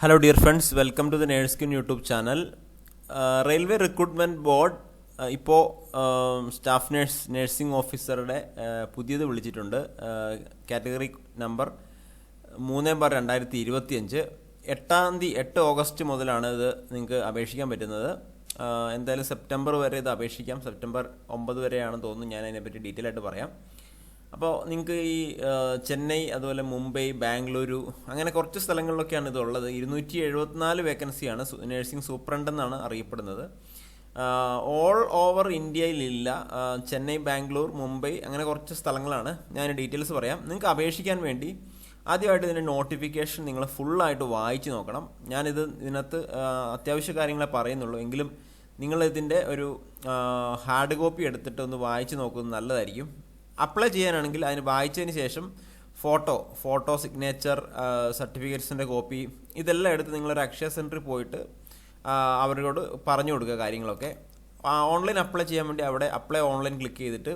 Hello dear friends welcome to the നേഴ്സ്കിൻ YouTube channel railway recruitment board ഇപ്പോൾ staff nurse nursing ഓഫീസറുടെ പുതിയത് വിളിച്ചിട്ടുണ്ട്. Category number മൂന്ന് bar രണ്ടായിരത്തി ഇരുപത്തിയഞ്ച് എട്ടാം തീയതി എട്ട് ഓഗസ്റ്റ് മുതലാണ് ഇത് നിങ്ങൾക്ക് അപേക്ഷിക്കാൻ പറ്റുന്നത്. ആ, എന്തായാലും സെപ്റ്റംബർ വരെ ഇത് അപേക്ഷിക്കാം. സെപ്റ്റംബർ ഒമ്പത് വരെയാണെന്ന് തോന്നുന്നു. ഞാൻ അതിനെപ്പറ്റി ഡീറ്റെയിൽ ആയിട്ട് പറയാം. അപ്പോൾ നിങ്ങൾക്ക് ഈ ചെന്നൈ അതുപോലെ മുംബൈ ബാംഗ്ലൂരു അങ്ങനെ കുറച്ച് സ്ഥലങ്ങളിലൊക്കെയാണ് ഇതുള്ളത്. ഇരുന്നൂറ്റി എഴുപത്തിനാല് വേക്കൻസിയാണ് നഴ്സിംഗ് സൂപ്രണ്ട് എന്നാണ് അറിയപ്പെടുന്നത്. ഓൾ ഓവർ ഇന്ത്യയിലില്ല. ചെന്നൈ ബാംഗ്ലൂർ മുംബൈ അങ്ങനെ കുറച്ച് സ്ഥലങ്ങളാണ്. ഞാൻ ഡീറ്റെയിൽസ് പറയാം. നിങ്ങൾക്ക് അപേക്ഷിക്കാൻ വേണ്ടി ആദ്യമായിട്ട് ഇതിന്റെ നോട്ടിഫിക്കേഷൻ നിങ്ങൾ ഫുള്ളായിട്ട് വായിച്ചു നോക്കണം. ഞാനിത് ഇതിനകത്ത് അത്യാവശ്യ കാര്യങ്ങളെ പറയുന്നുള്ളൂ. എങ്കിലും നിങ്ങളിതിന്റെ ഒരു ഹാർഡ് കോപ്പി എടുത്തിട്ട് ഒന്ന് വായിച്ചു നോക്കുന്നത് നല്ലതായിരിക്കും. അപ്ലൈ ചെയ്യാനാണെങ്കിൽ അതിന് വായിച്ചതിന് ശേഷം ഫോട്ടോ ഫോട്ടോ സിഗ്നേച്ചർ സർട്ടിഫിക്കറ്റ്സിന്റെ കോപ്പി ഇതെല്ലാം എടുത്ത് നിങ്ങളൊരു അക്ഷയ സെന്ററിൽ പോയിട്ട് അവരോട് പറഞ്ഞു കൊടുക്കുക കാര്യങ്ങളൊക്കെ. ഓൺലൈൻ അപ്ലൈ ചെയ്യാൻ വേണ്ടി അവിടെ അപ്ലൈ ഓൺലൈൻ ക്ലിക്ക് ചെയ്തിട്ട്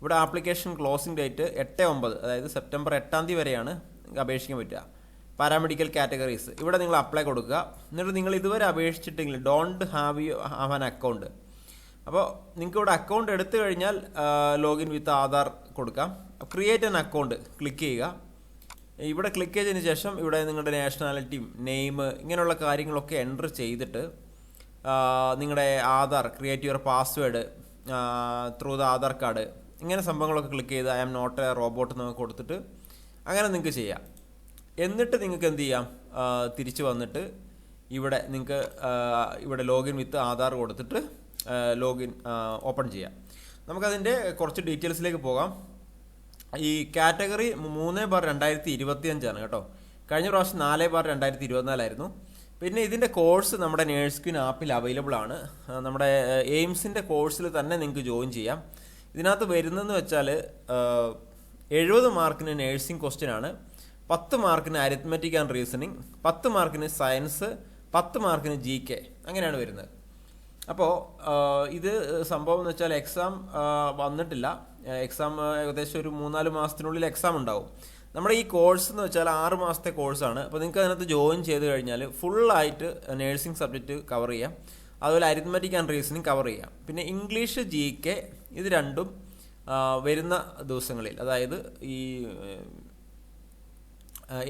ഇവിടെ ആപ്ലിക്കേഷൻ ക്ലോസിംഗ് ഡേറ്റ് എട്ട് ഒമ്പത് അതായത് സെപ്റ്റംബർ എട്ടാം തീയതി വരെയാണ് അപേക്ഷിക്കാൻ പറ്റുക. പാരാമെഡിക്കൽ കാറ്റഗറീസ് ഇവിടെ നിങ്ങൾ അപ്ലൈ കൊടുക്കുക. എന്നിട്ട് നിങ്ങൾ ഇതുവരെ അപേക്ഷിച്ചിട്ടെങ്കിൽ don't have you have an account അപ്പോൾ നിങ്ങൾക്ക് ഇവിടെ അക്കൗണ്ട് എടുത്തു കഴിഞ്ഞാൽ ലോഗിൻ വിത്ത് ആധാർ കൊടുക്കാം. ക്രിയേറ്റ് ആൻ അക്കൗണ്ട് ക്ലിക്ക് ചെയ്യുക. ഇവിടെ ക്ലിക്ക് ചെയ്തതിന് ശേഷം ഇവിടെ നിങ്ങളുടെ നാഷണാലിറ്റിയും നെയിം ഇങ്ങനെയുള്ള കാര്യങ്ങളൊക്കെ എന്റർ ചെയ്തിട്ട് നിങ്ങളുടെ Aadhaar create your password through the Aadhaar card ഇങ്ങനെ സംഭവങ്ങളൊക്കെ ക്ലിക്ക് ചെയ്ത് I am not a robot എന്നൊക്കെ കൊടുത്തിട്ട് അങ്ങനെ നിങ്ങൾക്ക് ചെയ്യാം. എന്നിട്ട് നിങ്ങൾക്ക് എന്ത് ചെയ്യാം? തിരിച്ച് വന്നിട്ട് ഇവിടെ നിങ്ങൾക്ക് ഇവിടെ ലോഗിൻ വിത്ത് ആധാർ കൊടുത്തിട്ട് ലോഗിൻ ഓപ്പൺ ചെയ്യാം. നമുക്കതിന്റെ കുറച്ച് ഡീറ്റെയിൽസിലേക്ക് പോകാം. ഈ കാറ്റഗറി മൂന്ന് ബാർ രണ്ടായിരത്തി ഇരുപത്തി അഞ്ചാണ് കേട്ടോ. കഴിഞ്ഞ പ്രാവശ്യം നാല് ബാർ രണ്ടായിരത്തി ഇരുപത്തിനാലായിരുന്നു പിന്നെ ഇതിന്റെ കോഴ്സ് നമ്മുടെ നേഴ്സ് ക്വിൻ ആപ്പിൽ അവൈലബിൾ ആണ്. നമ്മുടെ എയിംസിന്റെ കോഴ്സിൽ തന്നെ നിങ്ങൾക്ക് ജോയിൻ ചെയ്യാം. ഇതിനകത്ത് വരുന്നതെന്ന് വെച്ചാൽ എഴുപത് മാർക്കിന് നേഴ്സിംഗ് ക്വസ്റ്റ്യൻ ആണ്. പത്ത് മാർക്കിന് അരിത്മെറ്റിക് ആൻഡ് റീസണിങ് പത്ത് മാർക്കിന് സയൻസ് പത്ത് മാർക്കിന് ജി കെ അങ്ങനെയാണ് വരുന്നത്. അപ്പോൾ ഇത് സംഭവം എന്ന് വെച്ചാൽ എക്സാം വന്നിട്ടില്ല. എക്സാം ഏകദേശം ഒരു മൂന്നാൽ മാസത്തിനുള്ളിൽ എക്സാം ഉണ്ടാവും. നമ്മുടെ ഈ കോഴ്സ് എന്ന് വെച്ചാൽ ആറ് മാസത്തെ കോഴ്സാണ് അപ്പോൾ നിങ്ങൾക്ക് അതിനകത്ത് ജോയിൻ ചെയ്ത് കഴിഞ്ഞാൽ ഫുള്ളായിട്ട് നേഴ്സിംഗ് സബ്ജക്റ്റ് കവർ ചെയ്യാം. അതുപോലെ അരിത്മെറ്റിക് ആൻഡ് റീസണിങ് കവർ ചെയ്യാം. പിന്നെ ഇംഗ്ലീഷ് ജി കെ ഇത് രണ്ടും വരുന്ന ദിവസങ്ങളിൽ അതായത് ഈ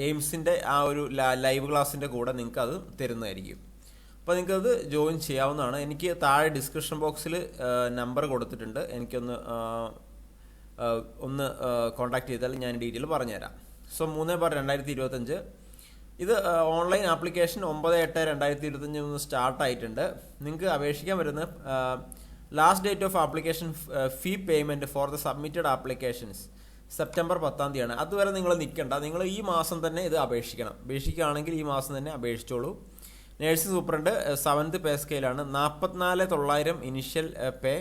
എയിംസിന്റെ ആ ഒരു ലൈവ് ക്ലാസ്സിന്റെ കൂടെ നിങ്ങൾക്ക് അത് തരുന്നതായിരിക്കും. അപ്പോൾ നിങ്ങൾക്കത് ജോയിൻ ചെയ്യാവുന്നതാണ്. എനിക്ക് താഴെ ഡിസ്ക്രിപ്ഷൻ ബോക്സിൽ നമ്പർ കൊടുത്തിട്ടുണ്ട്. എനിക്കൊന്ന് ഒന്ന് കോൺടാക്ട് ചെയ്താൽ ഞാൻ ഡീറ്റെയിൽ പറഞ്ഞുതരാം. സോ മൂന്ന് ബാർ രണ്ടായിരത്തി ഇരുപത്തഞ്ച് ഇത് ഓൺലൈൻ ആപ്ലിക്കേഷൻ ഒമ്പത് എട്ട് രണ്ടായിരത്തി ഇരുപത്തഞ്ച് സ്റ്റാർട്ട് ആയിട്ടുണ്ട്. നിങ്ങൾക്ക് അപേക്ഷിക്കാൻ വരുന്ന last date of application fee payment for the submitted applications September പത്താം തീയതിയാണ്. അതുവരെ നിങ്ങൾ നിൽക്കണ്ട. നിങ്ങൾ ഈ മാസം തന്നെ ഇത് അപേക്ഷിക്കണം. അപേക്ഷിക്കുകയാണെങ്കിൽ ഈ മാസം തന്നെ അപേക്ഷിച്ചോളൂ. നേഴ്സിംഗ് സൂപ്രണ്ട് സെവൻത്ത് പേ സ്കെയിലാണ്. നാൽപ്പത്തിനാല് തൊള്ളായിരം initial pay.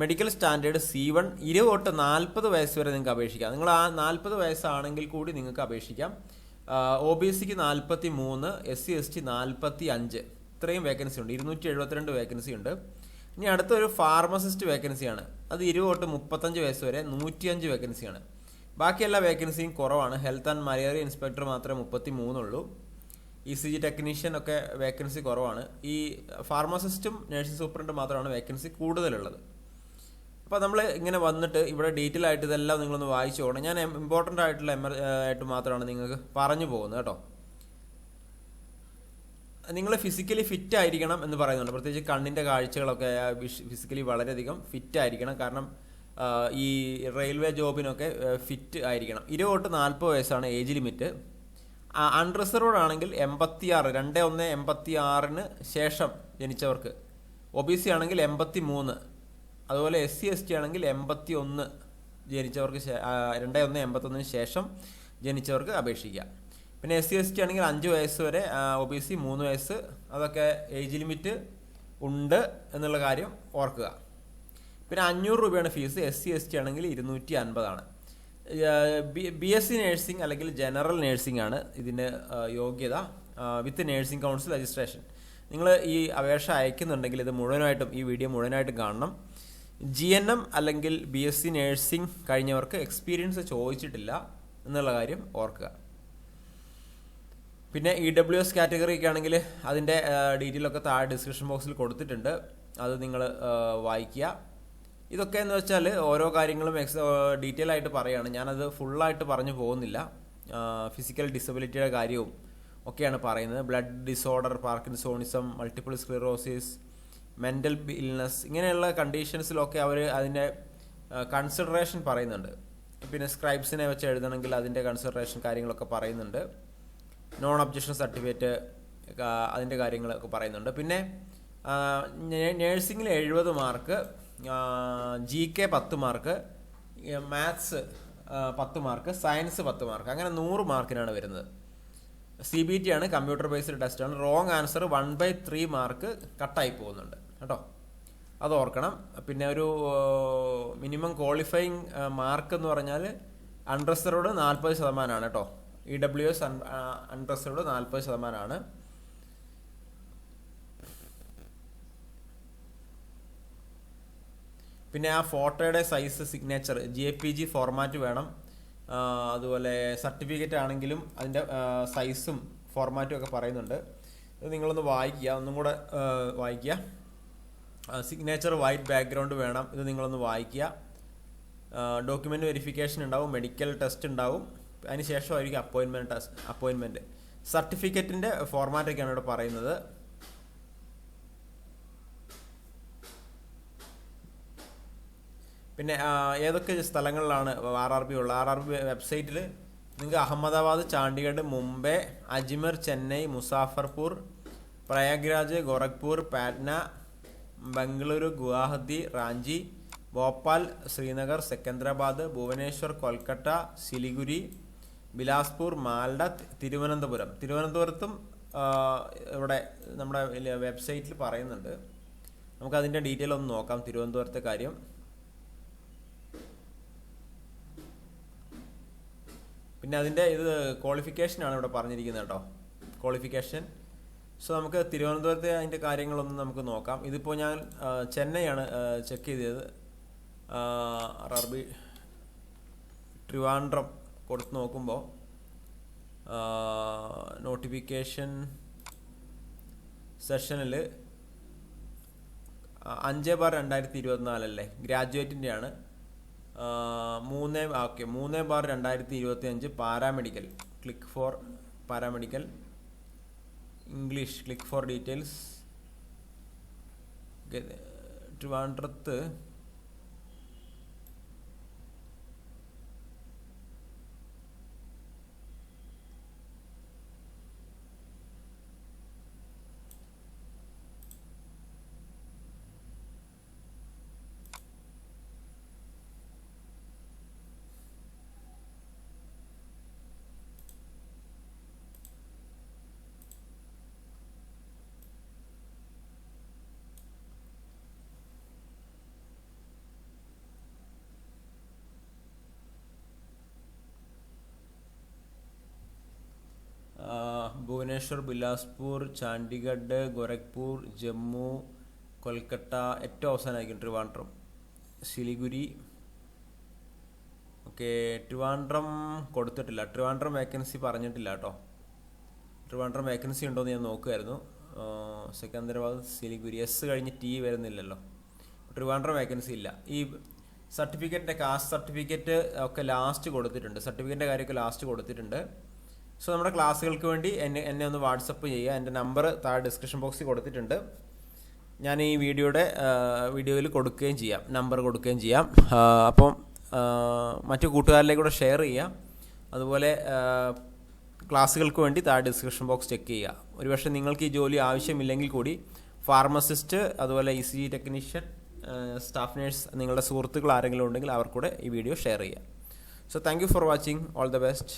Medical standard C one ഇരുപത് തൊട്ട് നാൽപ്പത് വയസ്സ് വരെ നിങ്ങൾക്ക് അപേക്ഷിക്കാം. നിങ്ങൾ ആ നാൽപ്പത് വയസ്സാണെങ്കിൽ കൂടി നിങ്ങൾക്ക് അപേക്ഷിക്കാം. ഒ ബി സിക്ക് നാൽപ്പത്തി മൂന്ന് എസ് സി എസ് ടി നാൽപ്പത്തി അഞ്ച് ഇത്രയും വേക്കൻസി ഉണ്ട്. ഇരുന്നൂറ്റി എഴുപത്തിരണ്ട് വേക്കൻസി ഉണ്ട്. ഇനി അടുത്തൊരു ഫാർമസിസ്റ്റ് വേക്കൻസിയാണ് അത് ഇരുപത് തൊട്ട് മുപ്പത്തഞ്ച് വയസ്സ് വരെ നൂറ്റിയഞ്ച് വേക്കൻസിയാണ് ബാക്കി എല്ലാ വേക്കൻസിയും കുറവാണ്. ഹെൽത്ത് ആൻഡ് മലയാറി ഇൻസ്പെക്ടർ മാത്രമേ മുപ്പത്തി മൂന്നുള്ളൂ ഇ സി ജി ടെക്നീഷ്യൻ ഒക്കെ വേക്കൻസി കുറവാണ്. ഈ ഫാർമസിസ്റ്റും നഴ്സിംഗ് സൂപ്രണ്ട് മാത്രമാണ് വേക്കൻസി കൂടുതലുള്ളത്. അപ്പോൾ നമ്മൾ ഇങ്ങനെ വന്നിട്ട് ഇവിടെ ഡീറ്റെയിൽ ആയിട്ട് ഇതെല്ലാം നിങ്ങളൊന്ന് വായിച്ചു പോകണം ഞാൻ ഇമ്പോർട്ടന്റ് ആയിട്ടുള്ള എമർ ആയിട്ട് മാത്രമാണ് നിങ്ങൾക്ക് പറഞ്ഞു പോകുന്നത് കേട്ടോ. നിങ്ങൾ ഫിസിക്കലി ഫിറ്റ് ആയിരിക്കണം എന്ന് പറയുന്നുണ്ട്. പ്രത്യേകിച്ച് കണ്ണിന്റെ കാഴ്ചകളൊക്കെ ഫിസിക്കലി വളരെയധികം ഫിറ്റ് ആയിരിക്കണം. കാരണം ഈ റെയിൽവേ ജോബിനൊക്കെ ഫിറ്റ് ആയിരിക്കണം. ഇരുപത് തൊട്ട് നാൽപ്പത് വയസ്സാണ് ഏജ് ലിമിറ്റ് അൺറിസർവ്ഡ് ആണെങ്കിൽ എൺപത്തി ആറ് രണ്ട് ഒന്ന് എൺപത്തി ആറിന് ശേഷം ജനിച്ചവർക്ക്. ഒ ബി സി ആണെങ്കിൽ എൺപത്തി മൂന്ന് അതുപോലെ എസ് സി എസ് ടി ആണെങ്കിൽ എൺപത്തി ഒന്ന് ജനിച്ചവർക്ക് രണ്ട് ഒന്ന് എൺപത്തൊന്നിന് ശേഷം ജനിച്ചവർക്ക് അപേക്ഷിക്കാം പിന്നെ എസ് സി എസ് ടി ആണെങ്കിൽ അഞ്ച് വയസ്സ് വരെ ഒ ബി സി മൂന്ന് വയസ്സ് അതൊക്കെ ഏജ് ലിമിറ്റ് ഉണ്ട് എന്നുള്ള കാര്യം ഓർക്കുക. പിന്നെ അഞ്ഞൂറ് രൂപയാണ് fees S C S T ആണെങ്കിൽ ഇരുന്നൂറ്റി അൻപതാണ്. ബി എസ് സി നേഴ്സിംഗ് അല്ലെങ്കിൽ ജനറൽ നേഴ്സിംഗ് ആണ് ഇതിന് യോഗ്യത വിത്ത് നേഴ്സിംഗ് കൗൺസിൽ രജിസ്ട്രേഷൻ നിങ്ങൾ ഈ അപേക്ഷ അയക്കുന്നുണ്ടെങ്കിൽ ഇത് മുഴുവനായിട്ടും ഈ വീഡിയോ മുഴുവനായിട്ടും കാണണം. ജി എൻ എം അല്ലെങ്കിൽ ബി എസ് സി നേഴ്സിംഗ് കഴിഞ്ഞവർക്ക് എക്സ്പീരിയൻസ് ചോദിച്ചിട്ടില്ല എന്നുള്ള കാര്യം ഓർക്കുക. പിന്നെ ഇ ഡബ്ല്യു എസ് കാറ്റഗറിയൊക്കെ ആണെങ്കിൽ അതിന്റെ ഡീറ്റെയിൽ ഒക്കെ താഴെ ഡിസ്ക്രിപ്ഷൻ ബോക്സിൽ കൊടുത്തിട്ടുണ്ട്. അത് നിങ്ങൾ വായിക്കുക. ഇതൊക്കെ എന്ന് വെച്ചാൽ ഓരോ കാര്യങ്ങളും എക്സ് ഡീറ്റെയിൽ ആയിട്ട് പറയുകയാണ് ഞാനത് ഫുള്ളായിട്ട് പറഞ്ഞു പോകുന്നില്ല. ഫിസിക്കൽ ഡിസബിലിറ്റിയുടെ കാര്യവും ഒക്കെയാണ് പറയുന്നത്. Blood disorder parkinsonism multiple sclerosis mental illness ഇങ്ങനെയുള്ള കണ്ടീഷൻസിലൊക്കെ അവർ അതിന്റെ കൺസിഡറേഷൻ പറയുന്നുണ്ട്. പിന്നെ സ്ക്രൈബ്സിനെ വെച്ച് എഴുതണമെങ്കിൽ അതിന്റെ കൺസിഡറേഷൻ കാര്യങ്ങളൊക്കെ പറയുന്നുണ്ട്. നോൺ ഒബ്ജക്ഷൻ സർട്ടിഫിക്കറ്റ് അതിന്റെ കാര്യങ്ങളൊക്കെ പറയുന്നുണ്ട്. പിന്നെ നേഴ്സിംഗിൽ എഴുപത് മാർക്ക് ജി കെ പത്ത് മാർക്ക് മാത്സ് പത്ത് മാർക്ക് സയൻസ് പത്ത് മാർക്ക്. അങ്ങനെ നൂറ് മാർക്കിനാണ് വരുന്നത്. സി ബി ടി ആണ് കമ്പ്യൂട്ടർ ബേസ്ഡ് ടെസ്റ്റാണ് wrong answer one by three mark കട്ടായി പോകുന്നുണ്ട്. കേട്ടോ? അത് ഓർക്കണം. പിന്നെ ഒരു മിനിമം ക്വാളിഫയിങ് മാർക്ക് എന്ന് പറഞ്ഞാൽ അൺഡ്രസ്സറോട് നാൽപ്പത് ശതമാനമാണ് കേട്ടോ. ഇ ഡബ്ല്യു എസ് അൺഡ്രസ്സറോട് നാൽപ്പത് ശതമാനമാണ് പിന്നെ ആ ഫോട്ടോയുടെ size signature J P G format വേണം. അതുപോലെ സർട്ടിഫിക്കറ്റ് ആണെങ്കിലും അതിന്റെ സൈസും ഫോർമാറ്റും ഒക്കെ പറയുന്നുണ്ട്. നിങ്ങളൊന്ന് വായിക്കുക. ഒന്നും കൂടെ വായിക്കുക. സിഗ്നേച്ചർ വൈറ്റ് ബാക്ക്ഗ്രൗണ്ട് വേണം. ഇത് നിങ്ങളൊന്ന് വായിക്കുക. ഡോക്യുമെന്റ് വെരിഫിക്കേഷൻ ഉണ്ടാവും. മെഡിക്കൽ ടെസ്റ്റ് ഉണ്ടാവും. അതിന് ശേഷമായിരിക്കും അപ്പോയിൻമെന്റ് ടെസ്റ്റ് അപ്പോയിൻമെന്റ് സർട്ടിഫിക്കറ്റിന്റെ ഫോർമാറ്റൊക്കെയാണ് ഇവിടെ പറയുന്നത്. പിന്നെ ഏതൊക്കെ സ്ഥലങ്ങളിലാണ് ആർ ആർ ബി ഉള്ളത്? ആർ ആർ ബി വെബ്സൈറ്റിൽ നിങ്ങൾക്ക് അഹമ്മദാബാദ് ചാണ്ഡിഗഡ് മുംബൈ അജ്മീർ ചെന്നൈ മുസാഫർപൂർ പ്രയാഗ്രാജ് ഗോരഖ്പൂർ പാറ്റ്ന ബംഗളൂരു ഗുവാഹത്തി റാഞ്ചി ഭോപ്പാൽ ശ്രീനഗർ സെക്കന്ദരാബാദ് ഭുവനേശ്വർ കൊൽക്കത്ത സിലിഗുരി ബിലാസ്പൂർ മാൽഡ തിരുവനന്തപുരം. തിരുവനന്തപുരത്തും ഇവിടെ നമ്മുടെ വെബ്സൈറ്റിൽ പറയുന്നുണ്ട്. നമുക്കതിന്റെ ഡീറ്റെയിൽ ഒന്ന് നോക്കാം തിരുവനന്തപുരത്തെ കാര്യം. പിന്നെ അതിന്റെ ഇത് ക്വാളിഫിക്കേഷനാണ് ഇവിടെ പറഞ്ഞിരിക്കുന്നത് കേട്ടോ. ക്വാളിഫിക്കേഷൻ സോ നമുക്ക് തിരുവനന്തപുരത്തെ അതിന്റെ കാര്യങ്ങളൊന്നും നമുക്ക് നോക്കാം. ഇതിപ്പോൾ ഞാൻ ചെന്നൈയാണ് ചെക്ക് ചെയ്തത്. റബി ആർ ബി ട്രിവാൻഡ്രം കൊടുത്ത് നോക്കുമ്പോൾ നോട്ടിഫിക്കേഷൻ സെഷനിൽ അഞ്ച് ബാർ രണ്ടായിരത്തി ഇരുപത്തിനാലല്ലേ? ഗ്രാജുവേറ്റിന്റെയാണ് മൂന്ന് ഓക്കെ മൂന്ന് ബാർ രണ്ടായിരത്തി ഇരുപത്തി അഞ്ച് paramedical. Click for paramedical. English click for details. ട്രിവാൻഡ്രത്ത് ഭുവനേശ്വർ ബിലാസ്പൂർ ചാണ്ഡിഗഡ് ഗോരഖ്പൂർ ജമ്മു കൊൽക്കട്ട ഏറ്റവും അവസാനമായിരിക്കും ട്രിവാൻഡ്രം. സിലിഗുരി. ഓക്കെ ട്രിവാൻഡ്രം കൊടുത്തിട്ടില്ല. ട്രിവാൻഡ്രം വേക്കൻസി പറഞ്ഞിട്ടില്ല കേട്ടോ. ട്രിവാൻഡ്രം വേക്കൻസി ഉണ്ടോ എന്ന് ഞാൻ നോക്കുമായിരുന്നു സെക്കന്ദരാബാദ് സിലിഗുരി. എസ് കഴിഞ്ഞ് ടി വരുന്നില്ലല്ലോ. ട്രിവാൻഡ്രം വേക്കൻസി ഇല്ല. ഈ സർട്ടിഫിക്കറ്റിന്റെ കാസ്റ്റ് സർട്ടിഫിക്കറ്റ് ഒക്കെ ലാസ്റ്റ് കൊടുത്തിട്ടുണ്ട്. സർട്ടിഫിക്കറ്റിന്റെ കാര്യമൊക്കെ ലാസ്റ്റ് കൊടുത്തിട്ടുണ്ട്. സോ നമ്മുടെ ക്ലാസ്സുകൾക്ക് വേണ്ടി എന്നെ എന്നെ ഒന്ന് വാട്സപ്പ് ചെയ്യുക. എന്റെ നമ്പർ താഴെ ഡിസ്ക്രിപ്ഷൻ ബോക്സിൽ കൊടുത്തിട്ടുണ്ട്. ഞാൻ ഈ വീഡിയോയുടെ വീഡിയോയിൽ കൊടുക്കുകയും ചെയ്യാം. നമ്പർ കൊടുക്കുകയും ചെയ്യാം. അപ്പം മറ്റു കൂട്ടുകാരിലേക്ക് കൂടെ ഷെയർ ചെയ്യാം. അതുപോലെ ക്ലാസ്സുകൾക്ക് വേണ്ടി താഴെ ഡിസ്ക്രിപ്ഷൻ ബോക്സ് ചെക്ക് ചെയ്യുക. ഒരുപക്ഷെ നിങ്ങൾക്ക് ഈ ജോലി ആവശ്യമില്ലെങ്കിൽ കൂടി ഫാർമസിസ്റ്റ് അതുപോലെ E C technician staff nurse നിങ്ങളുടെ സുഹൃത്തുക്കൾ ആരെങ്കിലും ഉണ്ടെങ്കിൽ അവർക്കൂടെ ഈ വീഡിയോ ഷെയർ ചെയ്യുക so thank you for watching all the best